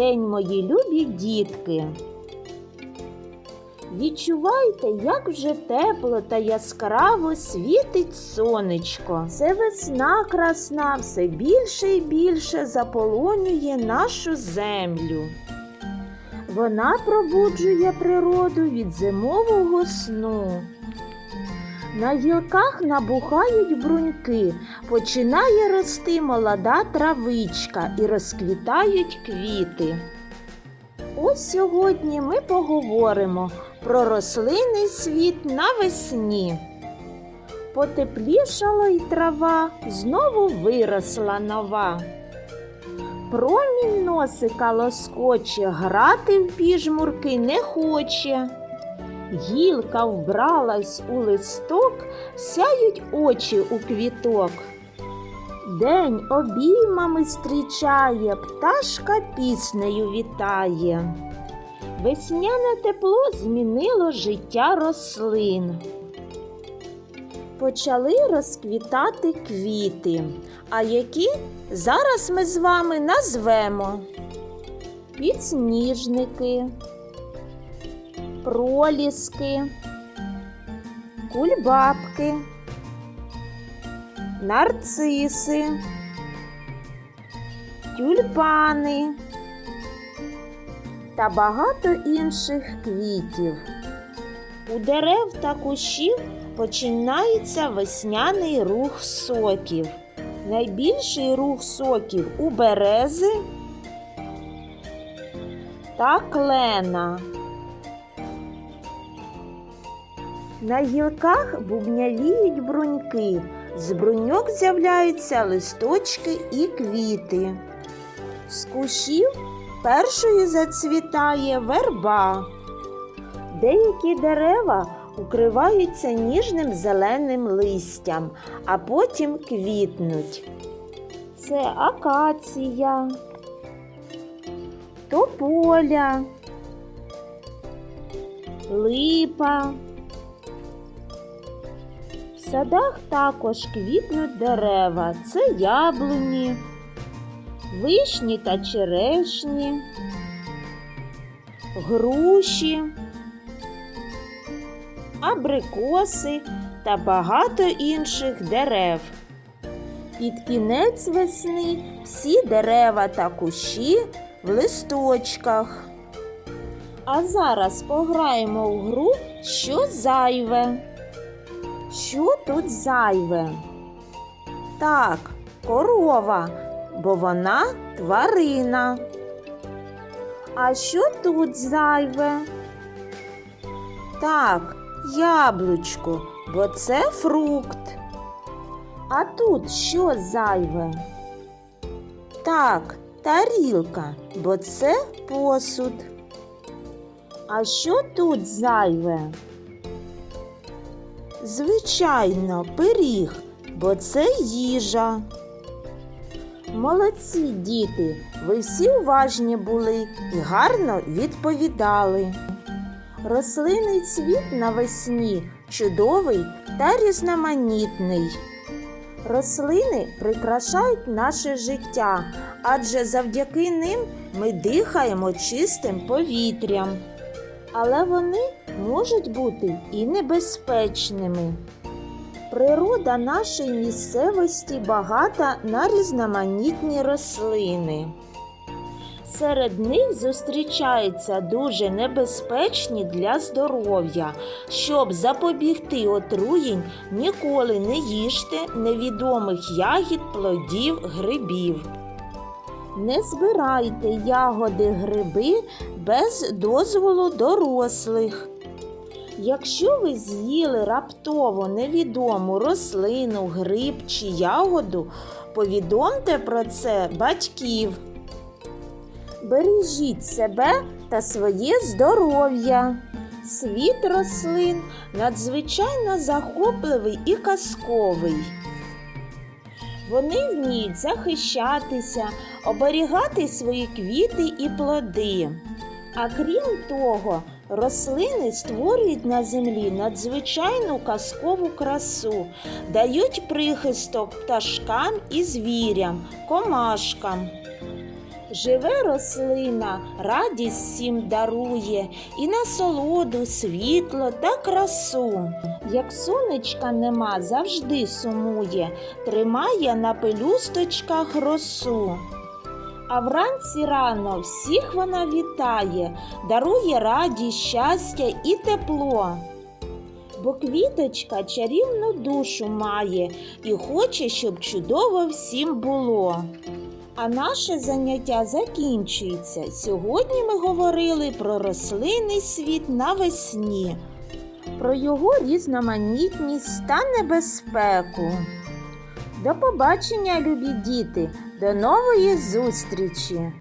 день, мої любі дітки! Відчувайте, як вже тепло та яскраво світить сонечко. Це весна красна все більше і більше заполонює нашу землю. Вона пробуджує природу від зимового сну. На гілках набухають бруньки, починає рости молода травичка і розквітають квіти. Ось сьогодні ми поговоримо про рослинний світ навесні. Потеплішала й трава, знову виросла нова. Промінь носика лоскоче, грати в піжмурки не хоче. Гілка вбралась у листок, сяють очі у квіток. День обіймами зустрічає, пташка піснею вітає. Весняне тепло змінило життя рослин. Почали розквітати квіти, а які зараз ми з вами назвемо підсніжники, проліски, кульбабки, нарциси, тюльпани та багато інших квітів. У дерев та кущів починається весняний рух соків. Найбільший рух соків у берези та клена. На гілках бубнявіють бруньки. З бруньок з'являються листочки і квіти. З кущів першою зацвітає верба. Деякі дерева укриваються ніжним зеленим листям, а потім квітнуть. Це акація, тополя, липа. Садах також квітнуть дерева. Це яблуні, вишні та черешні, груші, абрикоси та багато інших дерев. Під кінець весни всі дерева та кущі в листочках. А зараз пограємо в гру що зайве. Що тут зайве? Так, корова, бо вона тварина. А що тут зайве? Так, яблучко, бо це фрукт. А тут що зайве? Так, тарілка, бо це посуд. А що тут зайве? Звичайно, пиріг, бо це їжа. Молодці діти, ви всі уважні були і гарно відповідали. Рослинний цвіт навесні чудовий та різноманітний. Рослини прикрашають наше життя, адже завдяки ним ми дихаємо чистим повітрям. Але вони можуть бути і небезпечними. Природа нашої місцевості багата на різноманітні рослини. Серед них зустрічаються дуже небезпечні для здоров'я. Щоб запобігти отруєнь, ніколи не їжте невідомих ягід, плодів, грибів. Не збирайте ягоди гриби без дозволу дорослих. Якщо ви з'їли раптово невідому рослину, гриб чи ягоду, повідомте про це батьків. Бережіть себе та своє здоров'я. Світ рослин надзвичайно захопливий і казковий. Вони вміють захищатися, оберігати свої квіти і плоди. А крім того, рослини створюють на землі надзвичайну казкову красу, дають прихисток пташкам і звірям, комашкам. Живе рослина, радість всім дарує, і насолоду, світло та красу. Як сонечка нема, завжди сумує, тримає на пелюсточках росу. А вранці рано всіх вона вітає, дарує радість, щастя і тепло. Бо квіточка чарівну душу має і хоче, щоб чудово всім було. А наше заняття закінчується. Сьогодні ми говорили про рослинний світ навесні, про його різноманітність та небезпеку. До побачення, любі діти! До нової зустрічі!